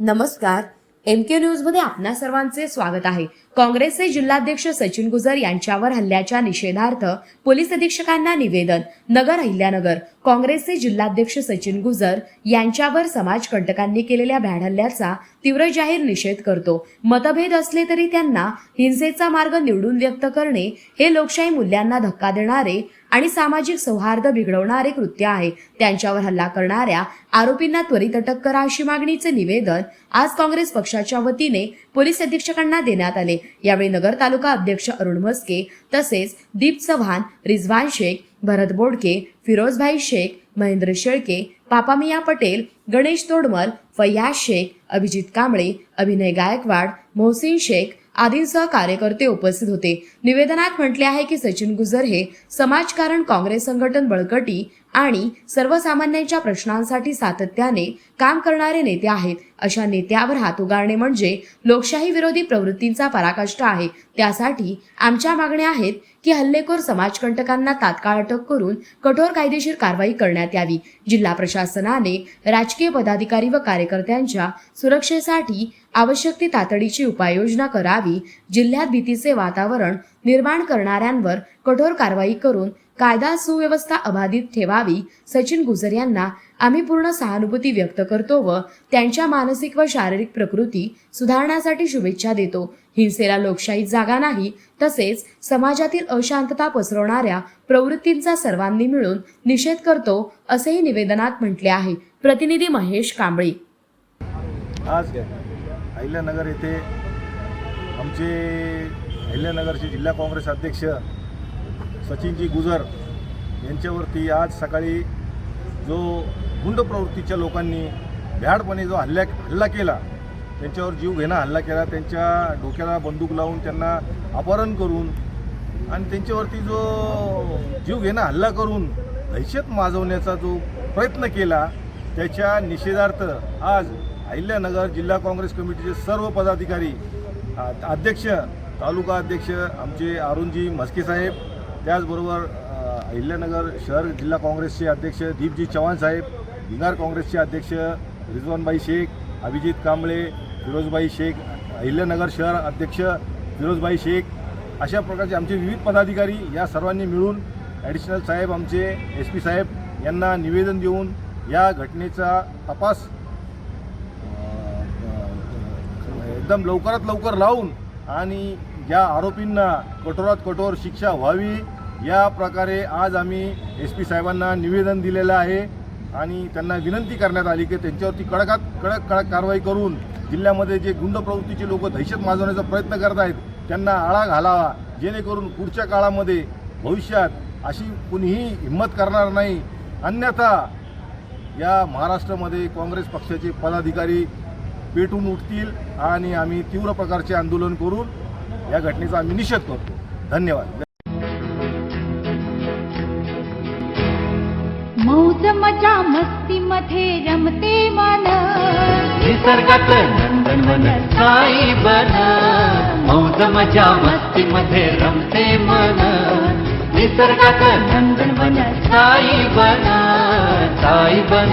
नमस्कार. एम के न्यूजमध्ये आपणा सर्वांचे स्वागत आहे. काँग्रेसचे जिल्हाध्यक्ष सचिन गुजर यांच्यावर हल्ल्याच्या निषेधार्थ पोलीस अधीक्षकांना निवेदन नगर अहिल्यानगर. काँग्रेसचे जिल्हाध्यक्ष सचिन गुजर यांच्यावर समाजकंटकांनी केलेल्या भ्याड हल्ल्याचा तीव्र जाहीर निषेध करतो. मतभेद असले तरी त्यांना हिंसेचा मार्ग निवडून व्यक्त करणे हे लोकशाही मूल्यांना धक्का देणारे आणि सामाजिक सौहार्द बिघडवणारे कृत्य आहे. त्यांच्यावर हल्ला करणाऱ्या आरोपींना त्वरित अटक करा अशी मागणीचे निवेदन आज काँग्रेस पक्षाच्या वतीने पोलीस अधीक्षकांना देण्यात आले. यावेळी नगर तालुका अध्यक्ष अरुण म्हस्के तसेच दीप चव्हाण रिझवान शेख भरत बोडके फिरोजभाई शेख महेंद्र शेळके पापामिया पटेल गणेश तोडमल फय्याज शेख अभिजित कांबळे अभिनय गायकवाड मोहसिन शेख आदींसह कार्यकर्ते उपस्थित होते. निवेदनात म्हटले आहे की सचिन गुजर हे समाजकारण काँग्रेस संघटन बळकटी आणि सर्वसामान्यांच्या प्रश्नांसाठी सातत्याने काम करणारे नेते आहेत. अशा नेत्यावर हात उगारणे म्हणजे लोकशाही विरोधी प्रवृत्तींचा पराकाष्ठ आहे. त्यासाठी आमच्या मागण्या आहेत की हल्लेखोर समाजकंटकांना तात्काळ अटक करून कठोर कायदेशीर कारवाई करण्यात यावी. जिल्हा प्रशासनाने राजकीय पदाधिकारी व कार्यकर्त्यांच्या सुरक्षेसाठी आवश्यक ती तातडीची उपाययोजना करावी. जिल्ह्यात भीतीचे वातावरण निर्माण करणाऱ्यांवर कठोर कारवाई करून कायदा सुव्यवस्था अबाधित ठेवावी सचिन गुजर यांना आम्ही पूर्ण सहानुभूती व्यक्त करतो व त्यांच्या मानसिक व शारीरिक प्रकृती सुधारण्यासाठी शुभेच्छा देतो. हिंसेला लोकशाहीत जागा नाही तसेच समाजातील अशांतता पसरवणाऱ्या प्रवृत्तींचा सर्वांनी मिळून निषेध करतो असेही निवेदनात म्हटले आहे. प्रतिनिधी महेश कांबळे. आज अहिल्यानगर येथे आमचे अहिल्यानगरचे जिल्हा काँग्रेस अध्यक्ष सचिनजी गुजर यांच्यावरती आज सकाळी जो गुंड प्रवृत्तीच्या लोकांनी भ्याडपणे जो हल्ल्या हल्ला केला त्यांच्यावर जीव घेणा हल्ला केला त्यांच्या डोक्याला बंदूक लावून त्यांना अपहरण करून आणि त्यांच्यावरती जो जीव घेणा हल्ला करून दहशत माजवण्याचा जो प्रयत्न केला त्याच्या निषेधार्थ आज अहिल्यानगर जिल्हा काँग्रेस कमिटीचे सर्व पदाधिकारी अध्यक्ष तालुका अध्यक्ष आमचे अरुणजी म्हस्के साहेब त्याचबरोबर अहिल्यानगर शहर जिल्हा काँग्रेसचे अध्यक्ष दीपजी चव्हाण साहेब भिंगार काँग्रेसचे अध्यक्ष रिजवानबाई शेख अभिजित कांबळे फिरोजबाई शेख अहिल्यानगर शहर अध्यक्ष फिरोजबाई शेख अशा प्रकारचे आमचे विविध पदाधिकारी या सर्वांनी मिळून ॲडिशनल साहेब आमचे एस पी साहेब यांना निवेदन देऊन या घटनेचा तपास एकदम लवकरात लवकर लावून आणि या आरोपींना कठोरात कठोर शिक्षा व्हावी. या प्रकारे आज आम्ही एस पी साहेबांना निवेदन दिलेलं आहे आणि त्यांना विनंती करण्यात आली की त्यांच्यावरती कडकात कडक कडक कारवाई करून जिल्ह्यामध्ये जे गुंड प्रवृत्तीचे लोक दहशत माजवण्याचा प्रयत्न करत आहेत त्यांना आळा घालावा. जेणेकरून पुढच्या काळामध्ये भविष्यात अशी कुणीही हिंमत करणार नाही. अन्यथा या महाराष्ट्रामध्ये काँग्रेस पक्षाचे पदाधिकारी पेटून उठतील आणि आम्ही तीव्र प्रकारचे आंदोलन करून या घटनेचा आम्ही निषेध करतो. धन्यवाद. मौज मजा मस्ती मध्ये रमते मन. निसर्गात नंदनवन साई बन मौज मजा मस्ती मध्ये रमते मन. निसर्गात नंदनवन साई बन साई बन